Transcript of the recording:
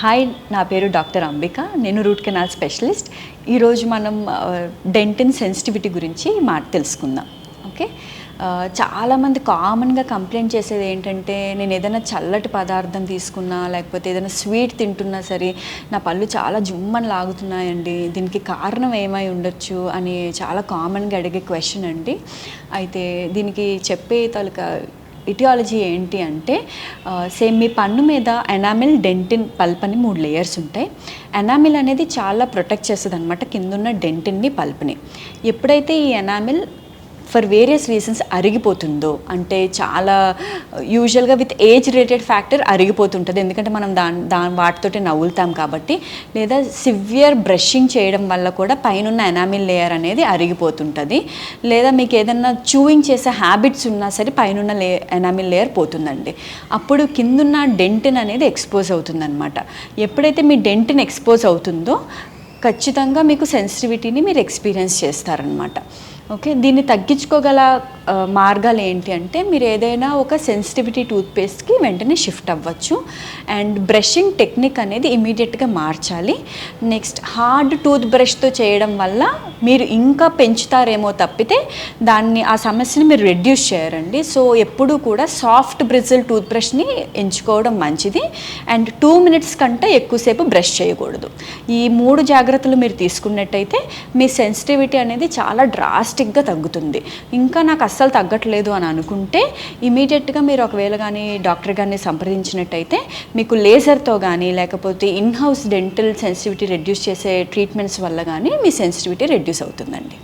Hi నా పేరు doctor Ambika. నేను రూట్ కెనాల్ స్పెషలిస్ట్. ఈరోజు మనం డెంటిన్ సెన్సిటివిటీ గురించి మాట తెలుసుకుందాం. ఓకే? చాలామంది కామన్గా కంప్లైంట్ చేసేది ఏంటంటే నేను ఏదైనా చల్లటి పదార్థం తీసుకున్నా లేకపోతే ఏదైనా స్వీట్ తింటున్నా సరే నా పళ్ళు చాలా జుమ్మని లాగుతున్నాయండి. దీనికి కారణం ఏమై ఉండొచ్చు అని చాలా కామన్గా అడిగే క్వశ్చన్ అండి. అయితే దీనికి చెప్పే తాలూకా ఇటియాలజీ ఏంటి అంటే సేమ్ మీ పన్ను మీద ఎనామిల్ డెంటిన్ పల్ప్ అని మూడు లేయర్స్ ఉంటాయి. ఎనామిల్ అనేది చాలా ప్రొటెక్ట్ చేస్తుంది అనమాట కిందున్న డెంటిన్ని పల్ప్ని. ఎప్పుడైతే ఈ ఎనామిల్ ఫర్ వేరియస్ రీజన్స్ అరిగిపోతుందో అంటే చాలా యూజువల్గా విత్ ఏజ్ రిలేటెడ్ ఫ్యాక్టర్ అరిగిపోతుంటుంది. ఎందుకంటే మనం దాని దాని వాటితోటి నవ్వులుతాం కాబట్టి లేదా సివియర్ బ్రషింగ్ చేయడం వల్ల కూడా పైన ఎనామిల్ లేయర్ అనేది అరిగిపోతుంటుంది. లేదా మీకు ఏదన్నా చూయింగ్ చేసే హ్యాబిట్స్ ఉన్నా సరే పైనున్న లే ఎనామిల్ లేయర్ పోతుందండి. అప్పుడు కిందున్న డెంటిన్ అనేది ఎక్స్పోజ్ అవుతుందన్నమాట. ఎప్పుడైతే మీ డెంటిన్ ఎక్స్పోజ్ అవుతుందో ఖచ్చితంగా మీకు సెన్సిటివిటీని మీరు ఎక్స్పీరియన్స్ చేస్తారనమాట ఓకే? దీన్ని తగ్గించుకోగల మార్గాలు ఏంటి అంటే మీరు ఏదైనా ఒక సెన్సిటివిటీ టూత్పేస్ట్కి వెంటనే షిఫ్ట్ అవ్వచ్చు. అండ్ బ్రషింగ్ టెక్నిక్ అనేది ఇమీడియట్గా మార్చాలి. నెక్స్ట్ హార్డ్ టూత్ బ్రష్తో చేయడం వల్ల మీరు ఇంకా పెంచుతారేమో తప్పితే దాన్ని ఆ సమస్యని మీరు రెడ్యూస్ చేయరండి. సో ఎప్పుడూ కూడా సాఫ్ట్ బ్రిజిల్ టూత్ బ్రష్ని ఎంచుకోవడం మంచిది. అండ్ టూ మినిట్స్ కంటే ఎక్కువసేపు బ్రష్ చేయకూడదు. ఈ మూడు జాగ్రత్తలు మీరు తీసుకున్నట్టయితే మీ సెన్సిటివిటీ అనేది చాలా డ్రాస్టిక్గా తగ్గుతుంది. ఇంకా నాకు అస్సలు తగ్గట్లేదు అని అనుకుంటే ఇమీడియట్గా మీరు ఒకవేళ కానీ డాక్టర్ గారిని సంప్రదించినట్టయితే మీకు లేజర్తో కానీ లేకపోతే in house dental sensitivity reduce చేసే ట్రీట్మెంట్స్ వల్ల కానీ మీ సెన్సిటివిటీ రెడ్యూస్ అవుతుందండి.